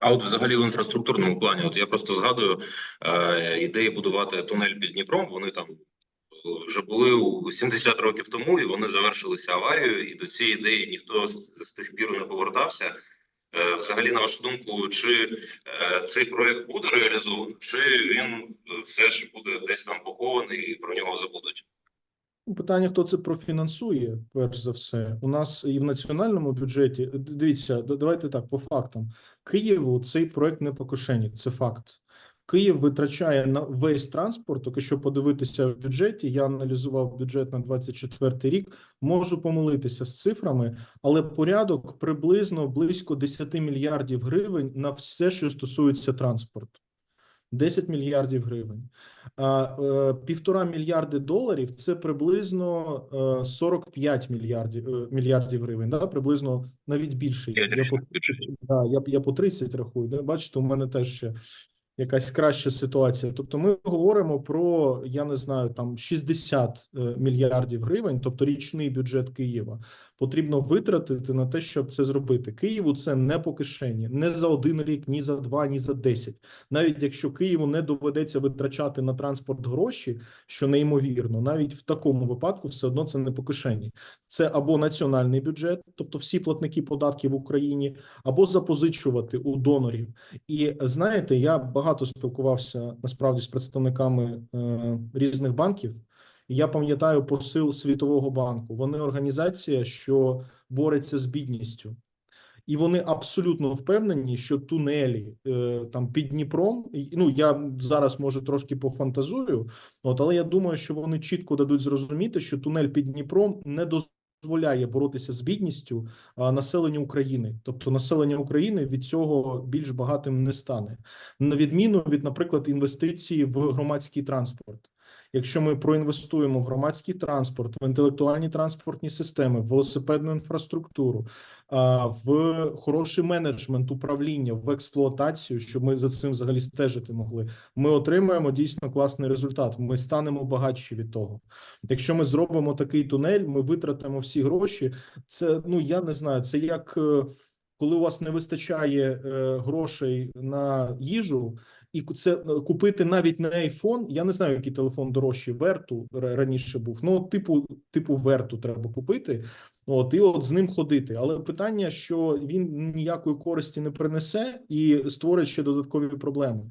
А от взагалі в інфраструктурному плані, от я просто згадую е, ідеї будувати тунель під Дніпром. Вони там вже були у 70 років тому, і вони завершилися аварією. І до цієї ідеї ніхто з, з тих пір не повертався. Е, взагалі, на вашу думку, чи е, цей проект буде реалізований, чи він е, все ж буде десь там похований і про нього забудуть? Питання, хто це профінансує, перш за все. У нас і в національному бюджеті. Дивіться, давайте так, по фактам. Києву цей проект не по кишені, це факт. Київ витрачає на весь транспорт. Так якщо подивитися в бюджеті, я аналізував бюджет на 24 рік. Можу помилитися з цифрами, але порядок приблизно близько 10 мільярдів гривень на все, що стосується транспорту. 10 мільярдів гривень. А е, півтора мільярди доларів це приблизно е, 45 мільярдів е, мільярдів гривень. Да? Приблизно навіть більше. Я, Я по, да, я, я по 30 рахую. Да? Бачите, у мене теж ще якась краща ситуація. Тобто, ми говоримо про я не знаю там 60 е, мільярдів гривень, тобто річний бюджет Києва. Потрібно витратити на те, щоб це зробити. Києву це не по кишені, не за один рік, ні за два, ні за десять. Навіть якщо Києву не доведеться витрачати на транспорт гроші, що неймовірно, навіть в такому випадку все одно це не по кишені. Це або національний бюджет, тобто всі платники податків в Україні, або запозичувати у донорів. І знаєте, я багато спілкувався насправді з представниками е, різних банків. І Я пам'ятаю посил Світового банку. Вони організація, що бореться з бідністю. І вони абсолютно впевнені, що тунелі е, там під Дніпром, ну я зараз може трошки пофантазую, от але я думаю, що вони чітко дадуть зрозуміти, що тунель під Дніпром не дозволяє боротися з бідністю а, населенню України. Тобто населення України від цього більш багатим не стане, на відміну від, наприклад, інвестиції в громадський транспорт. Якщо ми проінвестуємо в громадський транспорт, в інтелектуальні транспортні системи, в велосипедну інфраструктуру, в хороший менеджмент управління, в експлуатацію, щоб ми за цим взагалі стежити могли, ми отримаємо дійсно класний результат. Ми станемо багатші від того. Якщо ми зробимо такий тунель, ми витратимо всі гроші. Це ну я не знаю, це як е, коли у вас не вистачає е, грошей на їжу. І це е, купити навіть не iPhone, я не знаю, який телефон дорожчий, Верту раніше був. Ну, типу, типу Верту треба купити. От і от з ним ходити. Але питання, що він ніякої користі не принесе і створить ще додаткові проблеми.